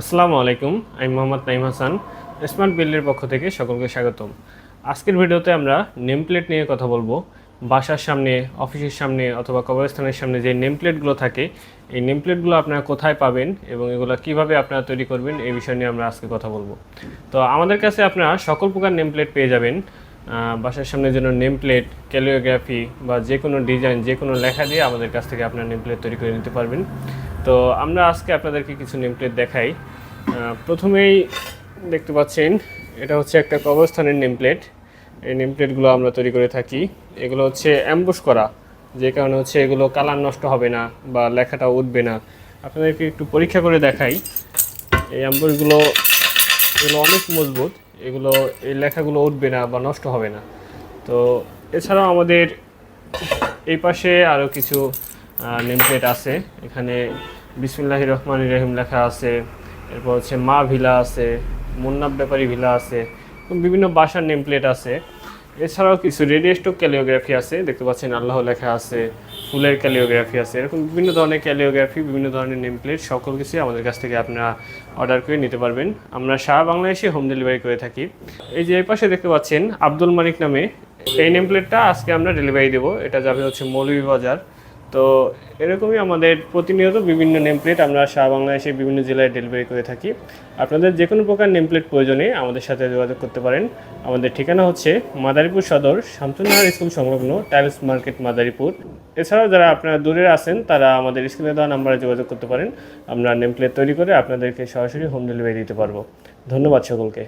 আসসালামু আলাইকুম, আমি মোহাম্মদ নাইম হাসান, স্মার্ট বিল্ডের পক্ষ থেকে সকলকে স্বাগতম। আজকের ভিডিওতে আমরা নেম প্লেট নিয়ে কথা বলব। বাসার সামনে, অফিসের সামনে অথবা কবরস্থানের সামনে যে নেম প্লেটগুলো থাকে, এই নেম প্লেটগুলো আপনারা কোথায় পাবেন এবং এগুলো কীভাবে আপনারা তৈরি করবেন, এই বিষয় নিয়ে আমরা আজকে কথা বলব। তো আমাদের কাছে আপনারা সকল প্রকার নেম প্লেট পেয়ে যাবেন। বাসার সামনে যেন নেম প্লেট ক্যালিওগ্রাফি বা যে কোনো ডিজাইন যে কোনো লেখা দিয়ে আমাদের কাছ থেকে আপনার নেম প্লেট তৈরি করে নিতে পারবেন। তো আমরা আজকে আপনাদেরকে কিছু নেম প্লেট দেখাই প্রথমেই দেখতে পাচ্ছেন, এটা হচ্ছে একটা কবরস্থানের নেম প্লেট এই নেম প্লেটগুলো আমরা তৈরি করে থাকি। এগুলো হচ্ছে অ্যাম্বুশ করা, যে কারণে হচ্ছে এগুলো কালার নষ্ট হবে না বা লেখাটা উঠবে না। আপনাদেরকে একটু পরীক্ষা করে দেখাই। এই অ্যাম্বুশগুলো এগুলো অনেক মজবুত, এগুলো, এই লেখাগুলো উঠবে না বা নষ্ট হবে না। তো এছাড়াও আমাদের এই পাশে আরও কিছু নেম প্লেট আছে। এখানে বিসমুল্লাহ রহমান রহিম লেখা আছে, এরপর হচ্ছে মা ভিলা আছে, মুন্নাব ব্যাপারী ভিলা আছে বিভিন্ন বাসার নেম প্লেট আছে। এছাড়াও কিছু রেডিও স্টক ক্যালিওগ্রাফি আছে, দেখতে পাচ্ছেন আল্লাহ লেখা আছে, ফুলের ক্যালিওগ্রাফি আছে, এরকম বিভিন্ন ধরনের ক্যালিওগ্রাফি বিভিন্ন ধরনের নেম প্লেট সকল কিছুই আমাদের কাছ থেকে আপনারা অর্ডার করে নিতে পারবেন। আমরা সারা বাংলাদেশে হোম ডেলিভারি করে থাকি। এই যে এই পাশে দেখতে পাচ্ছেন আব্দুল মানিক নামে, এই নেম প্লেটটা আজকে আমরা ডেলিভারি দেবো। এটা যাবে হচ্ছে মৌলভীবাজার। তো এরকমই আমাদের প্রতিনিয়ত বিভিন্ন নেম প্লেট আমরা সারা বাংলাদেশে বিভিন্ন জেলায় ডেলিভারি করে থাকি। আপনাদের যে কোনো প্রকার নেম প্লেট প্রয়োজনে আমাদের সাথে যোগাযোগ করতে পারেন। আমাদের ঠিকানা হচ্ছে মাদারীপুর সদর, শামসুন্নাহার স্কুল সংলগ্ন টাইলস মার্কেট, মাদারীপুর। এছাড়াও যারা আপনারা দূরে আছেন, তারা আমাদের স্ক্রিনে দেওয়া নাম্বারে যোগাযোগ করতে পারেন। আমরা নেম প্লেট তৈরি করে আপনাদেরকে সরাসরি হোম ডেলিভারি দিতে পারব। ধন্যবাদ সকলকে।